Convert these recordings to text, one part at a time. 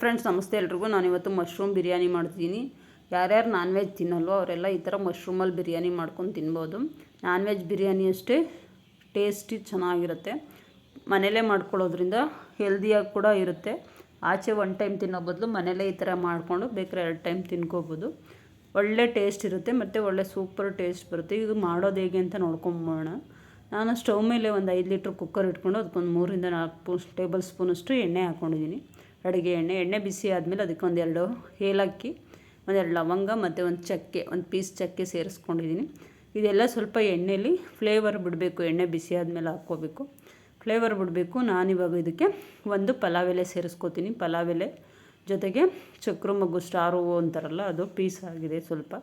Friends ನಮಸ್ತೆ ಎಲ್ರಿಗೂ. ನಾನಿವತ್ತು ಮಶ್ರೂಮ್ ಬಿರಿಯಾನಿ ಮಾಡ್ತೀನಿ. ಯಾರ್ಯಾರು ನಾನ್ ವೆಜ್ ತಿನ್ನಲ್ವೋ ಅವರೆಲ್ಲ ಈ ಥರ ಮಶ್ರೂಮಲ್ಲಿ ಬಿರಿಯಾನಿ ಮಾಡ್ಕೊಂಡು ತಿನ್ಬೋದು. ನಾನ್ ವೆಜ್ ಬಿರಿಯಾನಿ ಅಷ್ಟೇ ಟೇಸ್ಟಿ ಚೆನ್ನಾಗಿರುತ್ತೆ. ಮನೇಲೇ ಮಾಡ್ಕೊಳ್ಳೋದ್ರಿಂದ ಹೆಲ್ದಿಯಾಗಿ ಕೂಡ ಇರುತ್ತೆ. ಆಚೆ ಒನ್ ಟೈಮ್ ತಿನ್ನೋ ಬದಲು ಮನೇಲೇ ಈ ಥರ ಮಾಡಿಕೊಂಡು ಬೇಕಾದ್ರೆ ಎರಡು ಟೈಮ್ ತಿನ್ಕೋಬೋದು. ಒಳ್ಳೆ ಟೇಸ್ಟ್ ಇರುತ್ತೆ ಮತ್ತು ಒಳ್ಳೆ ಸೂಪರ್ ಟೇಸ್ಟ್ ಬರುತ್ತೆ. ಇದು ಮಾಡೋದು ಹೇಗೆ ಅಂತ ನೋಡ್ಕೊಂಬೋಣ ನಾನು ಸ್ಟವ್ ಮೇಲೆ ಒಂದು ಐದು ಲೀಟ್ರ್ ಕುಕ್ಕರ್ ಇಟ್ಕೊಂಡು ಅದಕ್ಕೊಂದು ಮೂರಿಂದ ನಾಲ್ಕು ಟೇಬಲ್ ಸ್ಪೂನಷ್ಟು ಎಣ್ಣೆ ಹಾಕ್ಕೊಂಡಿದ್ದೀನಿ ಅಡುಗೆ ಎಣ್ಣೆ ಎಣ್ಣೆ ಬಿಸಿ ಆದಮೇಲೆ ಅದಕ್ಕೆ ಒಂದೆರಡು ಏಲಕ್ಕಿ, ಒಂದೆರಡು ಲವಂಗ ಮತ್ತು ಒಂದು ಚಕ್ಕೆ, ಒಂದು ಪೀಸ್ ಚಕ್ಕೆ ಸೇರಿಸ್ಕೊಂಡಿದ್ದೀನಿ. ಇದೆಲ್ಲ ಸ್ವಲ್ಪ ಎಣ್ಣೆಲಿ ಫ್ಲೇವರ್ ಬಿಡಬೇಕು, ಎಣ್ಣೆ ಬಿಸಿ ಆದಮೇಲೆ ಹಾಕ್ಕೋಬೇಕು. ಫ್ಲೇವರ್ ಬಿಡಬೇಕು, ನಾನಿವಾಗ ಇದಕ್ಕೆ ಒಂದು ಪಲಾವ್ ಎಲೆ ಸೇರಿಸ್ಕೋತೀನಿ. ಪಲಾವ್ ಎಲೆ ಜೊತೆಗೆ ಚಕ್ರ ಮಗ್ಗು ಸ್ಟಾರ್ ಹೂವು ಅಂತಾರಲ್ಲ, ಅದು ಪೀಸ್ ಆಗಿದೆ ಸ್ವಲ್ಪ.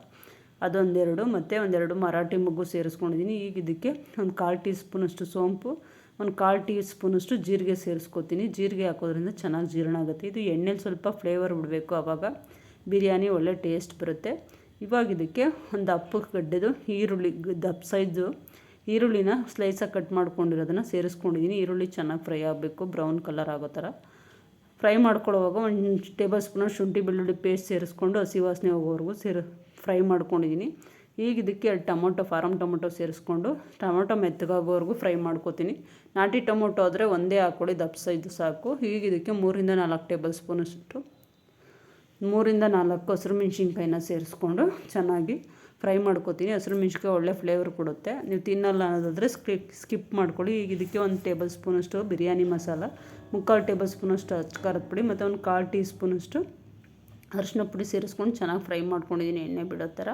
ಅದೊಂದೆರಡು ಮತ್ತು ಒಂದೆರಡು ಮರಾಠಿ ಮಗ್ಗು ಸೇರಿಸ್ಕೊಂಡಿದ್ದೀನಿ. ಈಗ ಇದಕ್ಕೆ ಒಂದು ಕಾಲು ಟೀ ಸ್ಪೂನಷ್ಟು ಸೋಂಪು ಒಂದು ಕಾಲು ಟೀ ಸ್ಪೂನಷ್ಟು ಜೀರಿಗೆ ಸೇರಿಸ್ಕೊತೀನಿ. ಜೀರಿಗೆ ಹಾಕೋದ್ರಿಂದ ಚೆನ್ನಾಗಿ ಜೀರ್ಣ ಆಗುತ್ತೆ. ಇದು ಎಣ್ಣೆಲಿ ಸ್ವಲ್ಪ ಫ್ಲೇವರ್ ಬಿಡಬೇಕು ಆವಾಗ. ಬಿರಿಯಾನಿ ಒಳ್ಳೆ ಟೇಸ್ಟ್ ಬರುತ್ತೆ. ಇವಾಗ ಇದಕ್ಕೆ ಒಂದು ದಪ್ಪ ಗಡ್ಡೆದು ಈರುಳ್ಳಿ ದಪ್ಪ ಸೈಜು ಈರುಳ್ಳಿನ ಸ್ಲೈಸಾಗಿ ಕಟ್ ಮಾಡ್ಕೊಂಡಿರೋದನ್ನು ಸೇರಿಸ್ಕೊಂಡಿದ್ದೀನಿ. ಈರುಳ್ಳಿ ಚೆನ್ನಾಗಿ ಫ್ರೈ ಆಗಬೇಕು. ಬ್ರೌನ್ ಕಲರ್ ಆಗೋ ಥರ. ಫ್ರೈ ಮಾಡ್ಕೊಳ್ಳೋವಾಗ ಒಂದು ಟೇಬಲ್ ಸ್ಪೂನ್ ಶುಂಠಿ ಬೆಳ್ಳುಳ್ಳಿ ಪೇಸ್ಟ್ ಸೇರಿಸ್ಕೊಂಡು ಹಸಿ ವಾಸನೆ ಹೋಗೋವರೆಗೂ ಸೇರಿ ಫ್ರೈ ಮಾಡ್ಕೊಂಡಿದ್ದೀನಿ. ಈಗ ಇದಕ್ಕೆ ಟೊಮೊಟೊ ಫಾರಮ್ ಟೊಮೊಟೊ ಸೇರಿಸ್ಕೊಂಡು ಟೊಮೊಟೊ ಮೆತ್ತಗಾಗೋವರೆಗೂ ಫ್ರೈ ಮಾಡ್ಕೋತೀನಿ. ನಾಟಿ ಟೊಮೊಟೊ ಆದರೆ ಒಂದೇ ಹಾಕ್ಕೊಳ್ಳಿ ದಪ್ಪ ಇದು ಸಾಕು. ಈಗ ಮೂರಿಂದ ನಾಲ್ಕು ಟೇಬಲ್ ಸ್ಪೂನ್ ಅಷ್ಟು, ಮೂರಿಂದ ನಾಲ್ಕು ಹಸಿರು ಮೆಣಸಿನ್ಕಾಯಿನ ಸೇರಿಸ್ಕೊಂಡು ಚೆನ್ನಾಗಿ ಫ್ರೈ ಮಾಡ್ಕೋತೀನಿ. ಹಸಿರು ಮೆಣಸಿನ್ಕಾಯಿ ಒಳ್ಳೆ ಫ್ಲೇವರ್ ಕೊಡುತ್ತೆ. ನೀವು ತಿನ್ನಲ್ಲ ಅನ್ನೋದಾದರೆ ಸ್ಕಿಪ್ ಸ್ಕಿಪ್ ಮಾಡ್ಕೊಳ್ಳಿ. ಈಗ ಇದಕ್ಕೆ ಒಂದು ಟೇಬಲ್ ಸ್ಪೂನಷ್ಟು ಬಿರಿಯಾನಿ ಮಸಾಲ, ಮುಕ್ಕಾಲು ಟೇಬಲ್ ಸ್ಪೂನಷ್ಟು ಖಾರದ ಪುಡಿ ಮತ್ತು ಒಂದು ಕಾಲು ಟೀ ಸ್ಪೂನಷ್ಟು ಅರಿಶಿನ ಪುಡಿ ಸೇರಿಸ್ಕೊಂಡು ಚೆನ್ನಾಗಿ ಫ್ರೈ ಮಾಡ್ಕೊಂಡಿದ್ದೀನಿ. ಎಣ್ಣೆ ಬಿಡೋ ಥರ.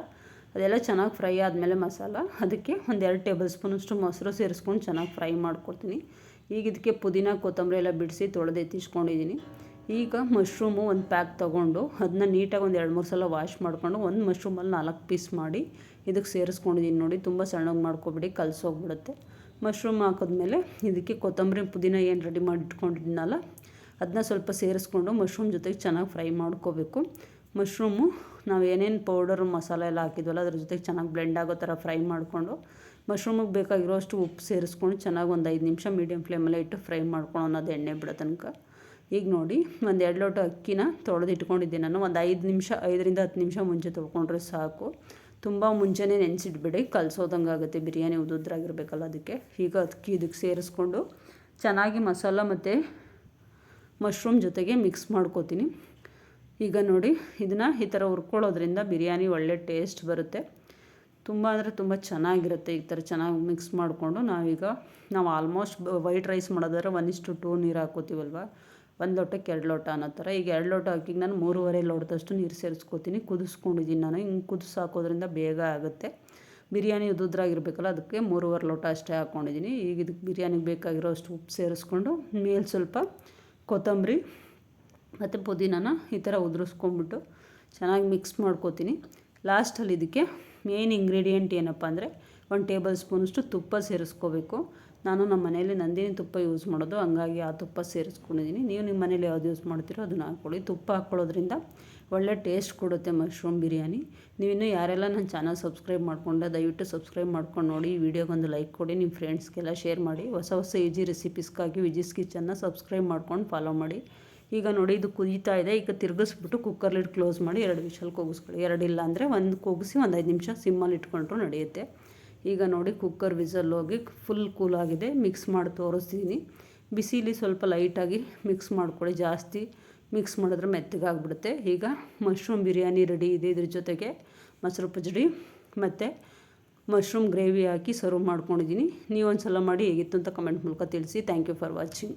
ಅದೆಲ್ಲ ಚೆನ್ನಾಗಿ ಫ್ರೈ ಆದಮೇಲೆ ಮಸಾಲ. ಅದಕ್ಕೆ ಒಂದು ಎರಡು ಟೇಬಲ್ ಸ್ಪೂನಷ್ಟು ಮೊಸರು ಸೇರಿಸ್ಕೊಂಡು ಚೆನ್ನಾಗಿ ಫ್ರೈ ಮಾಡ್ಕೊಡ್ತೀನಿ. ಈಗ ಇದಕ್ಕೆ ಪುದೀನ, ಕೊತ್ತಂಬರಿ ಎಲ್ಲ ಬಿಡಿಸಿ ತೊಳೆದು ಎತ್ತಿಸ್ಕೊಂಡಿದ್ದೀನಿ. ಈಗ ಮಶ್ರೂಮು ಒಂದು ಪ್ಯಾಕ್ ತೊಗೊಂಡು ಅದನ್ನ ನೀಟಾಗಿ ಒಂದು ಎರಡು ಮೂರು ಸಲ ವಾಶ್ ಮಾಡಿಕೊಂಡು ಒಂದು ಮಶ್ರೂಮಲ್ಲಿ ನಾಲ್ಕು ಪೀಸ್ ಮಾಡಿ ಇದಕ್ಕೆ ಸೇರಿಸ್ಕೊಂಡಿದ್ದೀನಿ ನೋಡಿ, ತುಂಬ ಸಣ್ಣಗೆ ಮಾಡ್ಕೊಬಿಡಿ, ಕಲಸೋಗ್ಬಿಡುತ್ತೆ. ಮಶ್ರೂಮ್ ಹಾಕಿದ್ಮೇಲೆ ಇದಕ್ಕೆ ಕೊತ್ತಂಬರಿ, ಪುದೀನ ಏನು ರೆಡಿ ಮಾಡಿ ಇಟ್ಕೊಂಡಿದ್ದೀನಲ್ಲ ಅದನ್ನ ಸ್ವಲ್ಪ ಸೇರಿಸ್ಕೊಂಡು ಮಶ್ರೂಮ್ ಜೊತೆಗೆ ಚೆನ್ನಾಗಿ ಫ್ರೈ ಮಾಡ್ಕೋಬೇಕು. ಮಶ್ರೂಮು, ನಾವು ಏನೇನು ಪೌಡರ್ ಮಸಾಲೆ ಎಲ್ಲ ಹಾಕಿದ್ವಲ್ಲ, ಅದ್ರ ಜೊತೆಗೆ ಚೆನ್ನಾಗಿ ಬ್ಲೆಂಡ್ ಆಗೋ ಥರ ಫ್ರೈ ಮಾಡಿಕೊಂಡು, ಮಶ್ರೂಮಿಗೆ ಬೇಕಾಗಿರೋಷ್ಟು ಉಪ್ಪು ಸೇರಿಸ್ಕೊಂಡು ಚೆನ್ನಾಗಿ ಒಂದು ಐದು ನಿಮಿಷ ಮೀಡಿಯಮ್ ಫ್ಲೇಮಲ್ಲೇ ಇಟ್ಟು ಫ್ರೈ ಮಾಡ್ಕೊಂಡು ಅದು ಎಣ್ಣೆ ಬಿಡೋ ತನಕ. ಈಗ ನೋಡಿ, ಒಂದು ಎರಡು ಲೋಟ ಅಕ್ಕಿನ ತೊಳೆದು ಇಟ್ಕೊಂಡಿದ್ದೆ ನಾನು. ಒಂದು ಐದು ನಿಮಿಷ, ಐದರಿಂದ ಹತ್ತು ನಿಮಿಷ ಮುಂಚೆ ತೊಳ್ಕೊಂಡ್ರೆ ಸಾಕು. ತುಂಬ ಮುಂಚೆನೇ ನೆನೆಸಿಟ್ಬಿಡಿ, ಕಲಸೋದಂಗೆ ಆಗುತ್ತೆ. ಬಿರಿಯಾನಿ ಉದುದ್ರಾಗಿರ್ಬೇಕಲ್ಲ ಅದಕ್ಕೆ. ಈಗ ಅಕ್ಕಿ ಇದಕ್ಕೆ ಸೇರಿಸ್ಕೊಂಡು, ಚೆನ್ನಾಗಿ ಮಸಾಲ ಮತ್ತು ಮಶ್ರೂಮ್ ಜೊತೆಗೆ ಮಿಕ್ಸ್ ಮಾಡ್ಕೋತೀನಿ. ಈಗ ನೋಡಿ, ಇದನ್ನು ಈ ಥರ ಹುರ್ಕೊಳ್ಳೋದ್ರಿಂದ ಬಿರಿಯಾನಿ ಒಳ್ಳೆ ಟೇಸ್ಟ್ ಬರುತ್ತೆ. ತುಂಬ ಅಂದರೆ ತುಂಬ ಚೆನ್ನಾಗಿರುತ್ತೆ ಈ ಥರ ಚೆನ್ನಾಗಿ ಮಿಕ್ಸ್ ಮಾಡಿಕೊಂಡು ನಾವೀಗ, ನಾವು ಆಲ್ಮೋಸ್ಟ್ ವೈಟ್ ರೈಸ್ ಮಾಡೋದಾದ್ರೆ ಒನ್ ಇಷ್ಟು ಟೂ ನೀರು ಹಾಕೋತೀವಲ್ವ? ಒಂದು ಲೋಟಕ್ಕೆ ಎರಡು ಲೋಟ ಅನ್ನೋ ಥರ ಈಗ ಎರಡು ಲೋಟ ಹಾಕಿಗೆ ನಾನು ಮೂರುವರೆ ಲೋಟದಷ್ಟು ನೀರು ಸೇರಿಸ್ಕೋತೀನಿ. ಕುದಿಸ್ಕೊಂಡಿದ್ದೀನಿ ನಾನು. ಹಿಂಗೆ ಕುದಿಸಿ ಹಾಕೋದ್ರಿಂದ ಬೇಗ ಆಗುತ್ತೆ. ಬಿರಿಯಾನಿ ಉದುದ್ರಾಗಿರ್ಬೇಕಲ್ಲ, ಅದಕ್ಕೆ ಮೂರುವರೆ ಲೋಟ ಅಷ್ಟೇ ಹಾಕ್ಕೊಂಡಿದ್ದೀನಿ ಈಗ ಇದಕ್ಕೆ ಬಿರಿಯಾನಿಗೆ ಬೇಕಾಗಿರೋ ಅಷ್ಟು ಉಪ್ಪು ಸೇರಿಸ್ಕೊಂಡು, ಮೇಲೆ ಸ್ವಲ್ಪ ಕೊತ್ತಂಬರಿ ಮತ್ತು ಪುದೀನಾನ ಈ ಥರ ಉದುರಿಸ್ಕೊಂಬಿಟ್ಟು ಚೆನ್ನಾಗಿ ಮಿಕ್ಸ್ ಮಾಡ್ಕೋತೀನಿ. ಲಾಸ್ಟಲ್ಲಿ ಇದಕ್ಕೆ ಮೇನ್ ಇಂಗ್ರೀಡಿಯೆಂಟ್ ಏನಪ್ಪ ಅಂದರೆ ಒಂದು ಟೇಬಲ್ ಸ್ಪೂನಷ್ಟು ತುಪ್ಪ ಸೇರಿಸ್ಕೋಬೇಕು. ನಾನು ನಮ್ಮ ಮನೇಲಿ ನಂದಿನಿ ತುಪ್ಪ ಯೂಸ್ ಮಾಡೋದು, ಹಂಗಾಗಿ ಆ ತುಪ್ಪ ಸೇರಿಸ್ಕೊಂಡಿದ್ದೀನಿ ನೀವು ನಿಮ್ಮ ಮನೇಲಿ ಯಾವ್ದು ಯೂಸ್ ಮಾಡ್ತೀರೋ ಅದನ್ನು ಹಾಕ್ಕೊಳ್ಳಿ. ತುಪ್ಪ ಹಾಕ್ಕೊಳ್ಳೋದ್ರಿಂದ ಒಳ್ಳೆ ಟೇಸ್ಟ್ ಕೊಡುತ್ತೆ ಮಶ್ರೂಮ್ ಬಿರಿಯಾನಿ. ನೀವಿನ್ನೂ ಯಾರೆಲ್ಲ ನನ್ನ ಚಾನಲ್ ಸಬ್ಸ್ಕ್ರೈಬ್ ಮಾಡಿಕೊಂಡೆ ದಯವಿಟ್ಟು ಸಬ್ಸ್ಕ್ರೈಬ್ ಮಾಡ್ಕೊಂಡು ನೋಡಿ. ಈ ವಿಡಿಯೋಗೊಂದು ಲೈಕ್ ಕೊಡಿ. ನಿಮ್ಮ ಫ್ರೆಂಡ್ಸ್ಗೆಲ್ಲ ಶೇರ್ ಮಾಡಿ. ಹೊಸ ಹೊಸ ಈಜಿ ರೆಸಿಪೀಸ್ಗಾಗಿ ವಿಜಿಸ್ ಕಿಚನ್ನ ಸಬ್ಸ್ಕ್ರೈಬ್ ಮಾಡ್ಕೊಂಡು ಫಾಲೋ ಮಾಡಿ. ಈಗ ನೋಡಿ ಇದು ಕುದೀತಾ ಇದೆ. ಈಗ ತಿರುಗಿಸ್ಬಿಟ್ಟು ಕುಕ್ಕರ್ ಲಿಡ್ ಕ್ಲೋಸ್ ಮಾಡಿ ಎರಡು ವಿಷಲ್ ಕೂಗಿಸ್ಕೊಳ್ಳಿ. ಎರಡಿಲ್ಲ ಅಂದರೆ ಒಂದು ಕೂಗಿಸಿ ಒಂದು ಐದು ನಿಮಿಷ ಸಿಮ್ಮಲ್ಲಿ ಇಟ್ಕೊಂಡ್ರು ನಡೆಯುತ್ತೆ. ಈಗ ನೋಡಿ ಕುಕ್ಕರ್ ವಿಸಲ್ ಹೋಗಿ ಫುಲ್ ಕೂಲಾಗಿದೆ ಮಿಕ್ಸ್ ಮಾಡಿ ತೋರಿಸ್ತೀನಿ. ಬಿಸಿಲಿ ಸ್ವಲ್ಪ ಲೈಟಾಗಿ ಮಿಕ್ಸ್ ಮಾಡ್ಕೊಳ್ಳಿ. ಜಾಸ್ತಿ ಮಿಕ್ಸ್ ಮಾಡಿದ್ರೆ ಮೆತ್ತಗಾಗ್ಬಿಡುತ್ತೆ ಈಗ ಮಶ್ರೂಮ್ ಬಿರಿಯಾನಿ ರೆಡಿ ಇದೆ ಇದ್ರ ಜೊತೆಗೆ. ಮೊಸರು ಪಜಡಿ ಮತ್ತು ಮಶ್ರೂಮ್ ಗ್ರೇವಿ ಹಾಕಿ ಸರ್ವ್ ಮಾಡ್ಕೊಂಡಿದ್ದೀನಿ. ನೀವು ಒಂದು ಸಲ ಮಾಡಿ ಹೇಗಿತ್ತು ಅಂತ ಕಮೆಂಟ್ ಮೂಲಕ ತಿಳಿಸಿ. Thank you for watching